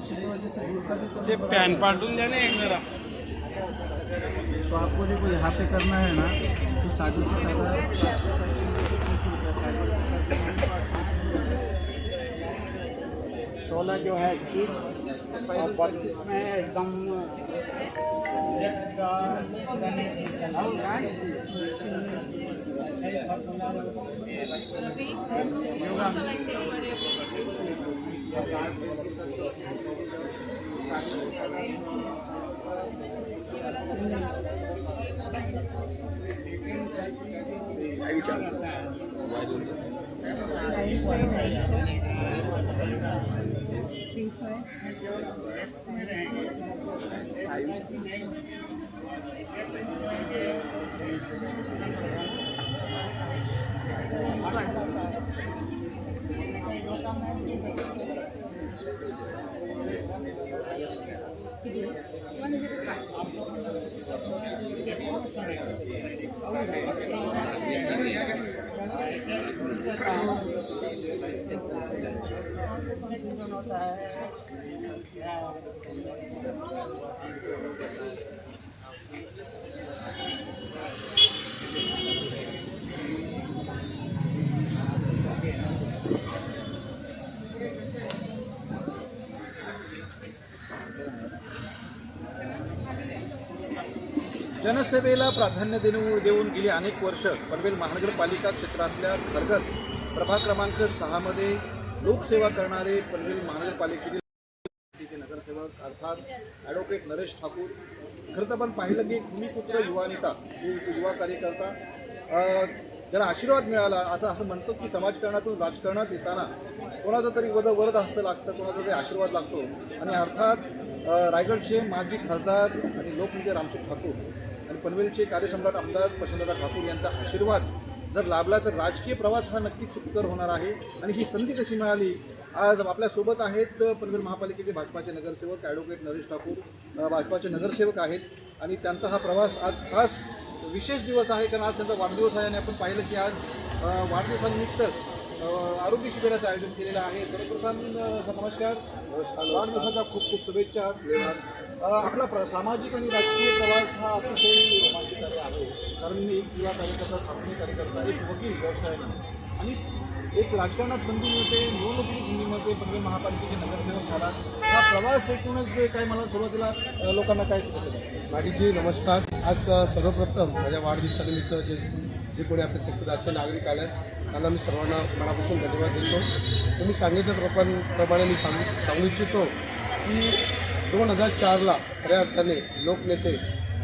ये पैन पार्टून जाने एक मेरा। तो आपको देखो यहाँ पे करना है ना तो शादी से सादा सोलह जो है और बत्तीस में एकदम योगा આવી ચાલ जनसेवेला प्राधान्य देऊन देऊन गेली अनेक वर्ष पनवेल महानगरपालिका क्षेत्रातल्या अंतर्गत प्रभाग क्रमांक सहामध्ये लोकसेवा करणारे पनवेल महानगरपालिकेतील नगरसेवक अर्थात ॲडव्होकेट नरेश ठाकूर. खरं तर पण पाहिलं की भूमिपुत्र युवा नेता युवा कार्यकर्ता. जरा ज्याला आशीर्वाद मिळाला आता असं म्हणतो की समाजकारणातून राजकारणात येताना कोणाचा तरी वद वरद हस्त लागतं कोणाचा तरी आशीर्वाद लागतो. आणि अर्थात रायगडचे माजी खासदार आणि लोकनेते रामसुख ठाकूर आणि पनवेलचे कार्यसम्राट आमदार प्रशांतदा ठाकूर यांचा आशीर्वाद जर लाभला तर राजकीय प्रवास हा नक्कीच सुखकर होणार आहे. आणि ही संधी कशी मिळाली? आज आपल्यासोबत आहेत पनवेल महापालिकेचे भाजपाचे नगरसेवक ॲडव्होकेट नरेश ठाकूर भाजपाचे नगरसेवक आहेत. आणि त्यांचा हा प्रवास आज खास विशेष दिवस आहे कारण आज त्यांचा वाढदिवस आहे आणि आपण पाहिलं की आज वाढदिवसानिमित्त आरोग्य शिबिराचं आयोजन केलेलं आहे. सर्वप्रथम नमस्कार. वाढदिवसाच्या खूप खूप शुभेच्छा. आपला प्र सामाजिक आणि राजकीय प्रवास हा अतिशय कारण मी एक युवा कार्यकर्ता सामान्य कार्यकर्ता एक वकील व्यवसायाने. आणि एक राजकारणात संधी मिळते निवडणुकीची संधी मिळते पनवेल महापालिकेचे नगरसेवक झाला हा प्रवास एकूणच जे काय मला सुरुवातीला लोकांना काय सुचवलं नमस्कार. आज सर्वप्रथम माझ्या वाढदिवसानिमित्त जे जे कोणी आपल्या सेक्टराचे नागरिक आले आहेत, त्यांना मी सर्वांना मनापासून धन्यवाद देतो. तुम्ही सांगितल्याप्रमाणे प्रमाणे मी सांगू सांगू इच्छितो की दोन हजार चारला खऱ्या अर्थाने लोकनेते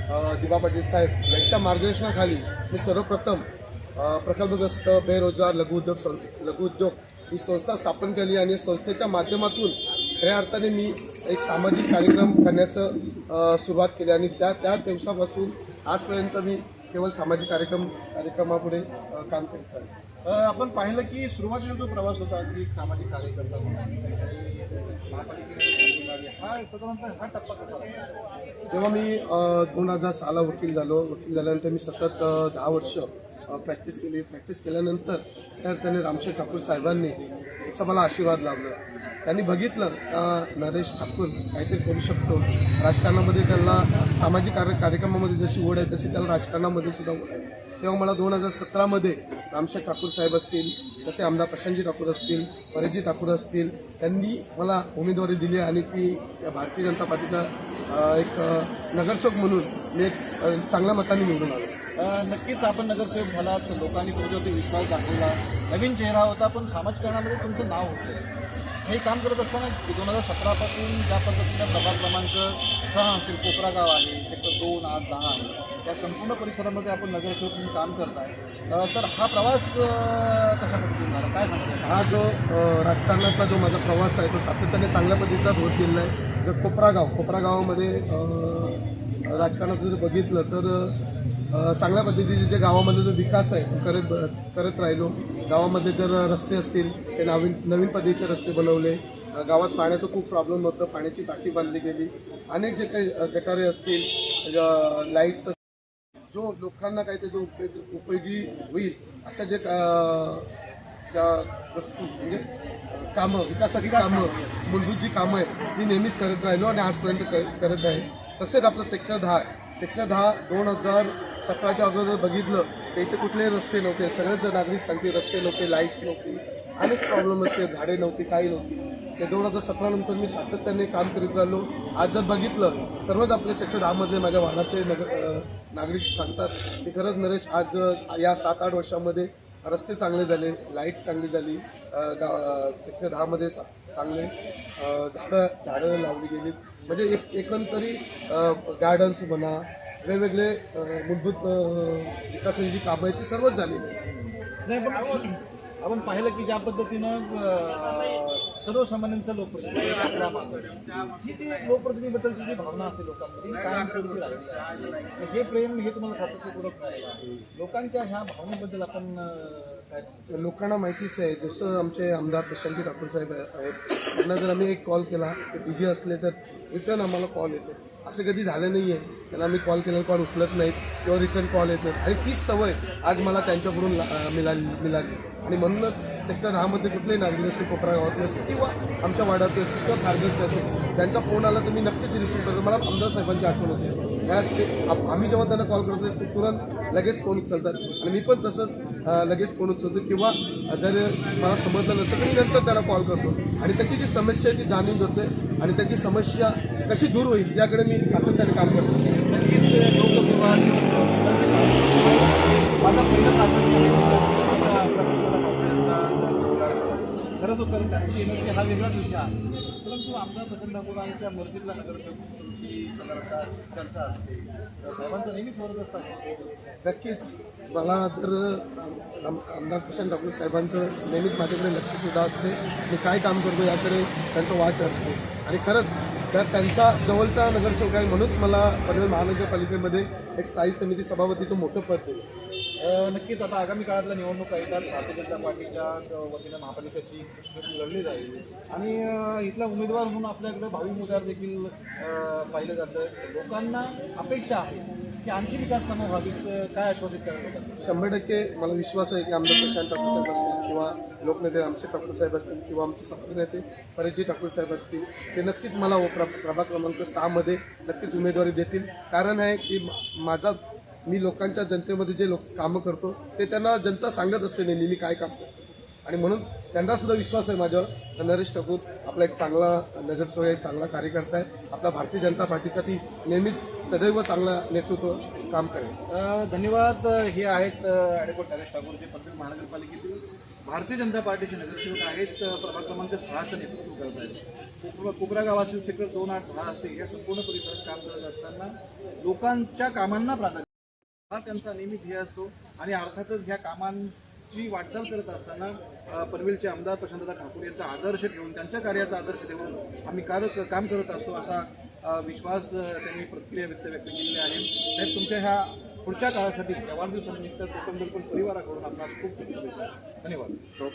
दिबा पाटील साहेब यांच्या मार्गदर्शनाखाली मी सर्वप्रथम प्रकल्पग्रस्त बेरोजगार लघुउद्योग सं- लघुउद्योग ही संस्था स्थापन केली आणि संस्थेच्या माध्यमातून खऱ्या अर्थाने मी एक सामाजिक कार्यक्रम करण्याचं सुरुवात केली आणि त्या त्या दिवसापासून आजपर्यंत मी केवळ सामाजिक कार्यक्रम कार्यक्रमापुढे काम करत आहे आपण पाहिलं की सुरुवातीला जो प्रवास होता की सामाजिक कार्यकर्ता हा साधारणतः हा टप्पा कसा? जेव्हा मी दोन हजार सहाला वकील झालो वकील झाल्यानंतर मी सतत दहा वर्ष प्रॅक्टिस केली. प्रॅक्टिस केल्यानंतर त्या अर्थाने रामशेठ ठाकूर साहेबांनी याचा मला आशीर्वाद लाभला. त्यांनी बघितलं का नरेश ठाकूर काहीतरी करू शकतो. राजकारणामध्ये त्याला सामाजिक कार्य कार्यक्रमामध्ये जशी ओढ आहे तशी त्याला राजकारणामध्ये सुद्धा ओढ आहे. तेव्हा मला दोन हजार सतरामध्ये रामशेख ठाकूर साहेब असतील तसे आमदार प्रशांतजी ठाकूर असतील परेशजी ठाकूर असतील त्यांनी मला उमेदवारी दिली आणि ती या भारतीय जनता पार्टीचा एक नगरसेवक म्हणून मी एक चांगल्या मताने निवडून आलो. नक्कीच आपण नगरसेवक झालात लोकांनी तुमच्यावरती विश्वास दाखवला. नवीन चेहरा होता पण समाजकारणामध्ये तुमचं नाव होतं. हे काम करत असताना दोन हजार सतरापासून ज्या पद्धतीचा प्रभाग क्रमांक सहा असेल कोपरा गाव आहे सेक्टर दोन आठ दहा आहे त्या संपूर्ण परिसरामध्ये आपण नगरसेवक म्हणून काम करताय. आहे तर हा प्रवास कशा पद्धतीने झाला? काय सांगतो हा जो राजकारणाचा राजकारणातला जो माझा प्रवास आहे तो सातत्याने चांगल्या पद्धतीचा होत गेलेला आहे जर कोपरा गाव कोपरा गावामध्ये राजकारणात जर बघितलं तर चांगल्या पद्धतीचे जे गावामध्ये जो विकास आहे तो करत करत राहिलो. गावामध्ये जर रस्ते असतील ते नवीन नवीन पद्धतीचे रस्ते बनवले. गावात पाण्याचं खूप प्रॉब्लेम होतं पाण्याची टाकी बांधली गेली. अनेक जे काही गटारे असतील लाईट्स जो लोकांना काही त्याचा उपयोग उपयोगी होईल अशा जे ज्या वस्तू म्हणजे कामं विकासाची कामं मूलभूत जी कामं आहेत ती नेहमीच करत राहिलो आणि आजपर्यंत क- करत आहे. तसेच आपलं सेक्टर दहा सेक्टर दहा दोन हजार सकाळच्या अगोदर बघितलं तर इथे कुठलेही रस्ते नव्हते. सगळेच नागरिक सांगते रस्ते नव्हते लाईट्स नव्हती अनेक प्रॉब्लेम असते झाडे नव्हती काही नव्हती. ते दोन हजार सतरा नंतर मी सातत्याने काम करीत राहिलो. आज जर बघितलं सर्वच आपले सेक्टर दहामधले माझ्या वाहनाचे नगर नागरिक सांगतात की खरंच नरेश आज या सात आठ वर्षामध्ये रस्ते चांगले झाले लाइट चांगली झाली गा- सेक्टर दहामध्ये चा- चांगले झाडं झाडं लावली गेली. म्हणजे एक एकंदरी गार्डन्स म्हणा वेगवेगळे मूलभूत विकासाची जी कामं आहेत ती सर्वच झाली नाही पण आपण पाहिलं की ज्या पद्धतीनं सर्वसामान्यांचा लोकप्रतिनिधी. ही जी लोकप्रतिनिधीबद्दलची जी भावना असते लोकांमध्ये ही प्रेम हे तुम्हाला सातत्यपूर्वक आहे लोकांच्या ह्या भावनेबद्दल आपण काय? लोकांना माहितीच आहे जसं आमचे आमदार प्रशांती ठाकूर साहेब आहेत त्यांना जर आम्ही एक कॉल केला ते बिझी असले तर रिटर्न आम्हाला कॉल येतो असं कधी झालं नाही आहे त्यांना आम्ही कॉल केला कॉल उचलत नाहीत किंवा रिटर्न कॉल येत नाहीत. आणि तीच सवय आज मला त्यांच्याकडून ला- मिळाली मिळाली आणि म्हणूनच सेक्टर दहामध्ये कुठलेही नागरिक असतील कोपरा गावातले असतील किंवा आमच्या वाड्यातले असतील किंवा खारघरचे असेल त्यांचा फोन आला तर मी नक्कीच रिसीव्ह करतो. मला आमदार साहेबांची आठवण होते. त्या ते- आम्ही जेव्हा त्यांना कॉल करतो ते तुरंत लगेच फोन उचलतात. आणि मी पण तसंच लगेच फोन उचलतो किंवा जर मला समजलं नसेल तर मी नंतर त्याला कॉल करतो. आणि त्याची जी समस्या आहे ती जाणून घेतोय आणि त्याची समस्या कशी दूर होईल याकडे मी सातत्याने काम करतो. नक्कीच लोकसेवा माझा पहिला खरं तो करत त्यांची हा वेगळाच विषय आहे. आमदार प्रचंड ठाकूरांच्या मर्जीतला नगरसेवकांची साधारणतः चर्चा असते. साहेबांचा नेहमीच वर्ग असतात नक्कीच. मला जर आमदार प्रशांत ठाकूर साहेबांचं नेहमीच माझ्याकडे लक्षसुद्धा असते. मी काय काम करतो याकडे त्यांचं वाच असते. आणि खरंच त्या त्यांच्या जवळचा नगरसेवक आहे म्हणूनच मला पनवेल महानगरपालिकेमध्ये एक स्थायी समिती सभापतीचं मोठं पद दिलं. नक्कीच आता आगामी काळातल्या निवडणुका येतात. भारतीय जनता पार्टीच्या अ, वतीनं महापालिकेची लढली जाईल. आणि इथला उमेदवार म्हणून आपल्याकडे भावी उमेदवार देखील पाहिलं जातं. लोकांना अपेक्षा आहे की आणखी विकास कामं व्हावीत. काय आश्वासित करायला शंभर टक्के मला विश्वास आहे की आमदार प्रशांत ठाकूर साहेब असतील किंवा लोकनेते आमचे ठाकूर साहेब असतील किंवा आमचे सफर नेते परिचय ठाकूर साहेब असतील ते नक्कीच मला व प्र- प्रभाग क्रमांक सहामध्ये नक्कीच उमेदवारी देतील. कारण आहे की माझा मी लोकांच्या जनतेमध्ये जे लोक कामं करतो ते त्यांना जनता सांगत असते नेहमी मी काय काम करतो. आणि म्हणून त्यांनासुद्धा विश्वास आहे माझ्यावर. नरेश ठाकूर आपला एक चांगला नगरसेवक एक चांगला कार्यकर्ता आहे. आपला भारतीय जनता पार्टीसाठी नेहमीच सदैव चांगला नेतृत्व काम करेल. धन्यवाद. हे आहेत ॲडव्होकेट नरेश ठाकूर जे पनवेल महानगरपालिकेतील भारतीय जनता पार्टीचे नगरसेवक आहेत. प्रभाग क्रमांक सहाचं नेतृत्व करत आहेत. कोपरा कोपरा गावातील सेक्टर दोन आठ दहा असते. या संपूर्ण परिसरात काम करत असताना लोकांच्या कामांना प्राधान्य हा त्यांचा नेहमी ध्येय असतो. आणि अर्थातच ह्या कामांची वाटचाल करत असताना पनवेलचे आमदार प्रशांतदा ठाकूर यांचा आदर्श ठेवून त्यांच्या कार्याचा आदर्श ठेवून आम्ही कार काम करत असतो असा विश्वास त्यांनी प्रतिक्रिया व्यक्त व्यक्त केलेली आहे. साहेब तुमच्या ह्या पुढच्या काळासाठी या वाढदिवसानिमित्त कोकण परिवाराकडून आपल्याला खूप खूप शुभेच्छा. धन्यवाद. हो.